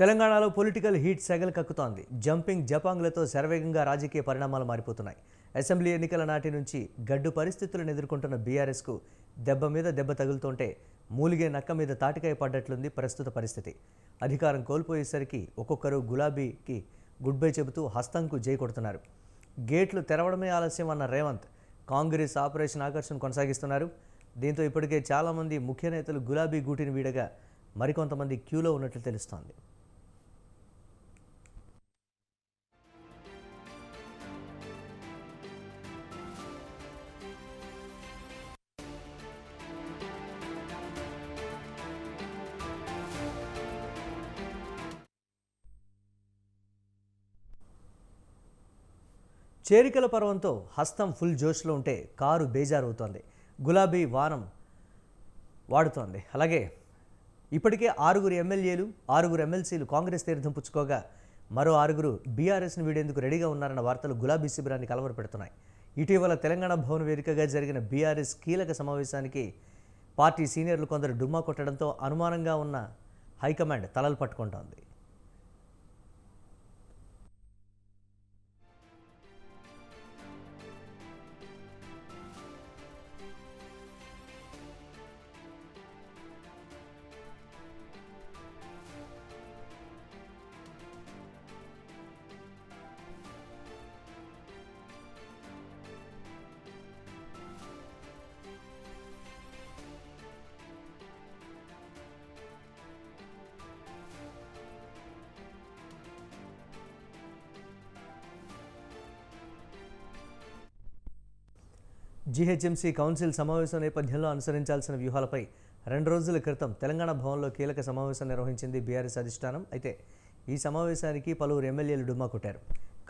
తెలంగాణలో political heat సెగలు కక్కుతోంది. Jumping జపాంగ్లతో శరవేగంగా రాజకీయ పరిణామాలు మారిపోతున్నాయి. అసెంబ్లీ ఎన్నికల నాటి నుంచి గడ్డు పరిస్థితులను ఎదుర్కొంటున్న బీఆర్ఎస్కు దెబ్బ మీద దెబ్బ తగులుతుంటే మూలిగే నక్క మీద తాటికాయ పడ్డట్లుంది ప్రస్తుత పరిస్థితి. అధికారం కోల్పోయేసరికి ఒక్కొక్కరు గులాబీకి గుడ్ బై చెబుతూ హస్తంకు జై కొడుతున్నారు. గేట్లు తెరవడమే ఆలస్యం అన్న రేవంత్ కాంగ్రెస్ ఆపరేషన్ ఆకర్షణ కొనసాగిస్తున్నారు. దీంతో ఇప్పటికే చాలామంది ముఖ్య నేతలు గులాబీ గూటిని వీడగా మరికొంతమంది క్యూలో ఉన్నట్లు తెలుస్తోంది. చేరికల పర్వంతో హస్తం ఫుల్ జోష్లో ఉంటే కారు బేజారవుతోంది. గులాబీ వానం వాడుతోంది. అలాగే ఇప్పటికే ఆరుగురు ఎమ్మెల్యేలు ఆరుగురు ఎమ్మెల్సీలు కాంగ్రెస్ తీర్థం పుచ్చుకోగా మరో ఆరుగురు బీఆర్ఎస్ను వీడేందుకు రెడీగా ఉన్నారన్న వార్తలు గులాబీ శిబిరాన్ని కలవరపెడుతున్నాయి. ఇటీవల తెలంగాణ భవన్ వేదికగా జరిగిన బీఆర్ఎస్ కీలక సమావేశానికి పార్టీ సీనియర్లు కొందరు డుమ్మా కొట్టడంతో అనుమానంగా ఉన్న హైకమాండ్ తలలు పట్టుకుంటోంది. జీహెచ్ఎంసీ కౌన్సిల్ సమావేశం నేపథ్యంలో అనుసరించాల్సిన వ్యూహాలపై రెండు రోజుల క్రితం తెలంగాణ భవన్లో కీలక సమావేశం నిర్వహించింది బీఆర్ఎస్ అధిష్టానం. అయితే ఈ సమావేశానికి పలువురు ఎమ్మెల్యేలు డుమ్మా కొట్టారు.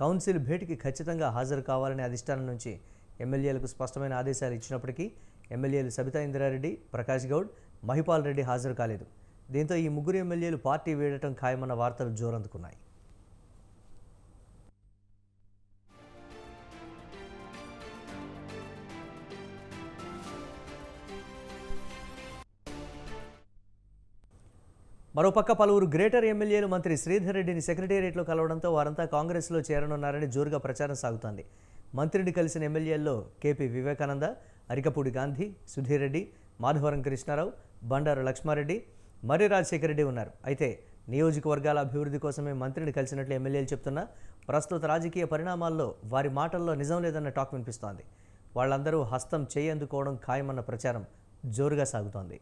కౌన్సిల్ భేటీకి ఖచ్చితంగా హాజరు కావాలనే అధిష్టానం నుంచి ఎమ్మెల్యేలకు స్పష్టమైన ఆదేశాలు ఇచ్చినప్పటికీ ఎమ్మెల్యేలు సబితా ఇందిరారెడ్డి ప్రకాష్ గౌడ్ మహిపాల్ రెడ్డి హాజరు కాలేదు. దీంతో ఈ ముగ్గురు ఎమ్మెల్యేలు పార్టీ వీడటం ఖాయమన్న వార్తలు జోరందుకున్నాయి. మరోపక్క పలువురు గ్రేటర్ ఎమ్మెల్యేలు మంత్రి శ్రీధర్ రెడ్డిని సెక్రటేరియట్లో కలవడంతో వారంతా కాంగ్రెస్లో చేరనున్నారని జోరుగా ప్రచారం సాగుతోంది. మంత్రిని కలిసిన ఎమ్మెల్యేల్లో కేపీ వివేకానంద అరికపూడి గాంధీ సుధీర్ రెడ్డి మాధవరం కృష్ణారావు బండారు లక్ష్మారెడ్డి మర్రి రాజశేఖర రెడ్డి ఉన్నారు. అయితే నియోజకవర్గాల అభివృద్ధి కోసమే మంత్రిని కలిసినట్లు ఎమ్మెల్యేలు చెప్తున్నా ప్రస్తుత రాజకీయ పరిణామాల్లో వారి మాటల్లో నిజం లేదన్న టాక్ వినిపిస్తోంది. వాళ్ళందరూ హస్తం చేయందుకోవడం ఖాయమన్న ప్రచారం జోరుగా సాగుతోంది.